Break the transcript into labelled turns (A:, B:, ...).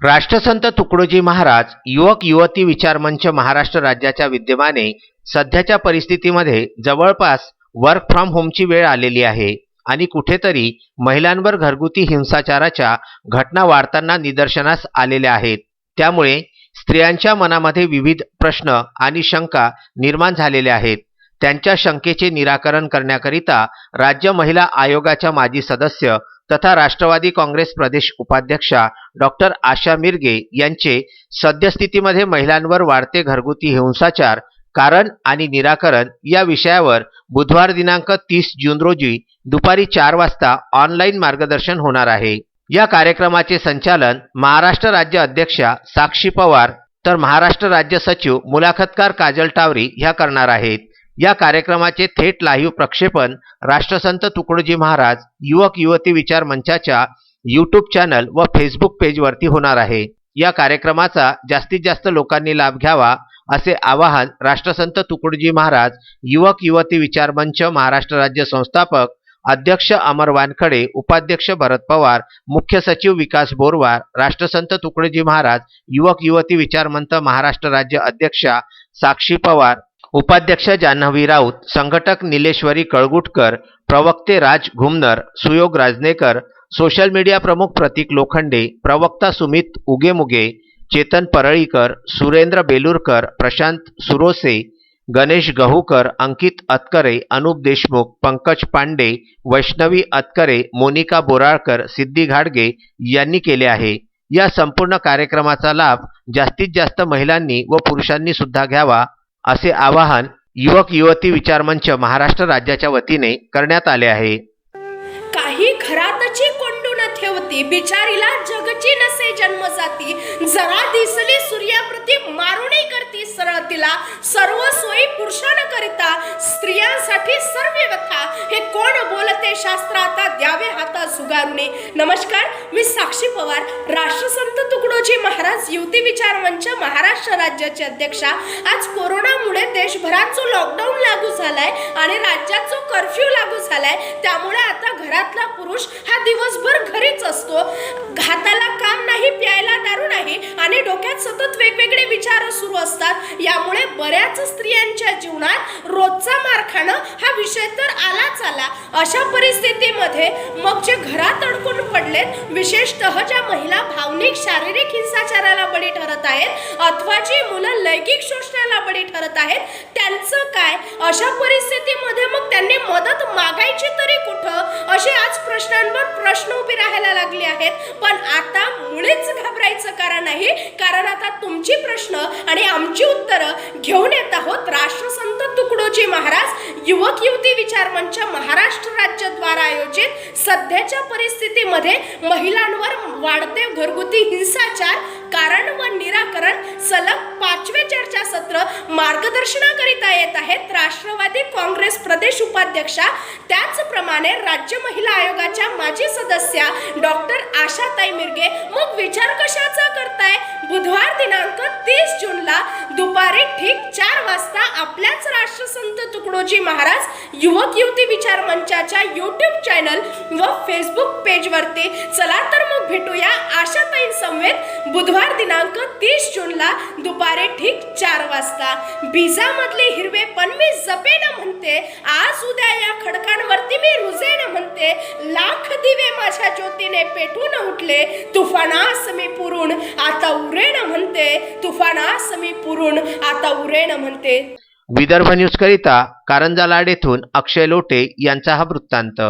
A: राष्ट्रसंत तुकडोजी महाराज युवक युवती विचार मंच महाराष्ट्र राज्याच्या विद्यमाने सध्याच्या परिस्थितीमध्ये जवळपास वर्क फ्रॉम होमची वेळ आलेली आहे आणि कुठेतरी महिलांवर घरगुती हिंसाचाराच्या घटना वाढताना निदर्शनास आलेल्या आहेत. त्यामुळे स्त्रियांच्या मनामध्ये विविध प्रश्न आणि शंका निर्माण झालेल्या आहेत. त्यांच्या शंकेचे निराकरण करण्याकरिता राज्य महिला आयोगाच्या माजी सदस्य तथा राष्ट्रवादी काँग्रेस प्रदेश उपाध्यक्षा डॉक्टर आशा मिरगे यांचे सद्यस्थितीमध्ये महिलांवर वाढते घरगुती हिंसाचार कारण आणि निराकरण या विषयावर बुधवार दिनांक तीस जून रोजी दुपारी चार वाजता ऑनलाईन मार्गदर्शन होणार आहे. या कार्यक्रमाचे संचालन महाराष्ट्र राज्य अध्यक्षा साक्षी पवार तर महाराष्ट्र राज्य सचिव मुलाखतकार काजल टावरी ह्या करणार आहेत. या कार्यक्रमाचे थेट लाईव्ह प्रक्षेपण राष्ट्रसंत तुकडोजी महाराज युवक युवती विचार मंचाच्या यूट्यूब चॅनल व फेसबुक पेजवरती होणार आहे. या कार्यक्रमाचा जास्तीत जास्त लोकांनी लाभ घ्यावा असे आवाहन राष्ट्रसंत तुकडोजी महाराज युवक युवती विचार मंच महाराष्ट्र राज्य संस्थापक अध्यक्ष अमर वानखडे उपाध्यक्ष भरत पवार मुख्य सचिव विकास बोरवार राष्ट्रसंत तुकडोजी महाराज युवक युवती विचार मंच महाराष्ट्र राज्य अध्यक्षा साक्षी पवार उपाध्यक्ष जान्हवी राऊत संघटक निलेश्वरी कळगुटकर प्रवक्ते राज घुमनर सुयोग राजनेकर सोशल मीडिया प्रमुख प्रतीक लोखंडे प्रवक्ता सुमित उगेमुगे चेतन परळीकर सुरेंद्र बेलूरकर प्रशांत सुरोसे गणेश गहूकर अंकित अतकरे अनुप देशमुख पंकज पांडे वैष्णवी अतकरे मोनिका बोराळकर सिद्धी घाडगे यांनी केले आहे. या संपूर्ण कार्यक्रमाचा लाभ जास्तीत जास्त महिलांनी व पुरुषांनी सुद्धा घ्यावा असे आवाहन युवक युवती विचारमंच महाराष्ट्र राज्याच्या वतीने करण्यात आले आहे.
B: काही घरातची न ठेवती बिचारीला जगची नसे जन्म जाती. जरा दिसली सूर्याप्रती मारुणी करती सरळ तिला सर्व सोयी पुरुषान करिता स्त्रियांसाठी सर्व व्यथा हे कोण बोलते शास्त्र आता द्यावे हाता सुगारुणे नमस्कार मी साक्षी पवार राष्ट्रसंत तुकडोजी महाराज युवती विचार मंच महाराष्ट्र राज्याचे अध्यक्षा. आज कोरोना घरात जो लॉकडाऊन लागू झालाय आणि राज्यात जो कर्फ्यू लागू झालाय त्यामुळे आता घरातला पुरुष हा दिवसभर घरीच असतो. हाताला आणि डोक्यात सतत वेगवेगळे विचार सुरू असतात. यामुळे बऱ्याच स्त्रियांच्या जीवनात रोजचा मार खाणं हा विषय तर आलाच आला. अशा परिस्थितीमध्ये मग जे घरात अडकून पडलेत. विशेषतः ज्या महिला भावनिक शारीरिक हिंसाचाराला बळी ठरत आहेत अथवा जी मुलं लैंगिक शोषणाला बळी ठरत आहेत त्यांचं काय? अशा परिस्थितीमध्ये मग त्यांनी मदत मागायची तरी कुठं? असे आज प्रश्नांवर प्रश्न उभे राहायला लागले आहेत. पण आता मुळे नाही कारण आता तुमची प्रश्न आणि आमची उत्तरं घेऊन येत आहोत राष्ट्रसंत तुकडोजी महाराज युवक युवती विचार मंच महाराष्ट्र राज्य द्वारा आयोजित सध्याच्या परिस्थितीमध्ये महिलांवर वाढते घरगुती हिंसाचार मार्गदर्शनाकरिता येत आहेत राष्ट्रवादी काँग्रेस प्रदेश उपाध्यक्षा. त्याचप्रमाणे राज्य महिला आयोगाच्या माजी सदस्या डॉक्टर आशाताई मिरगे. मग विचार कशाचा करताय? बुधवार दिनांक तीस जूनला दुपारी ठीक चार वाजता आपल्याच राष्ट्रसंत तुकडोजी महाराज युवक युवती विचार मंचाच्या युट्यूब चॅनल व फेसबुक पेजवरती चला तर भेटूया आशाताईं समवेत बुधवार दिनांक तीस जूनला दुपारी ठीक चार वाजता. बीजामधले हिरवे पण मी जपेन म्हणते आज उद्या या खडकांवरती मी रुजेन म्हणते. लाख दिवे माझ्या ज्योतीने पेटून उठले तुफानास मी पुरून आता उरेण म्हणते. तुफानास मी पुरून आता उरेण म्हणते.
A: विदर्भ न्यूज करिता कारंजा लाड येथून अक्षय लोटे यांचा हा वृत्तांत.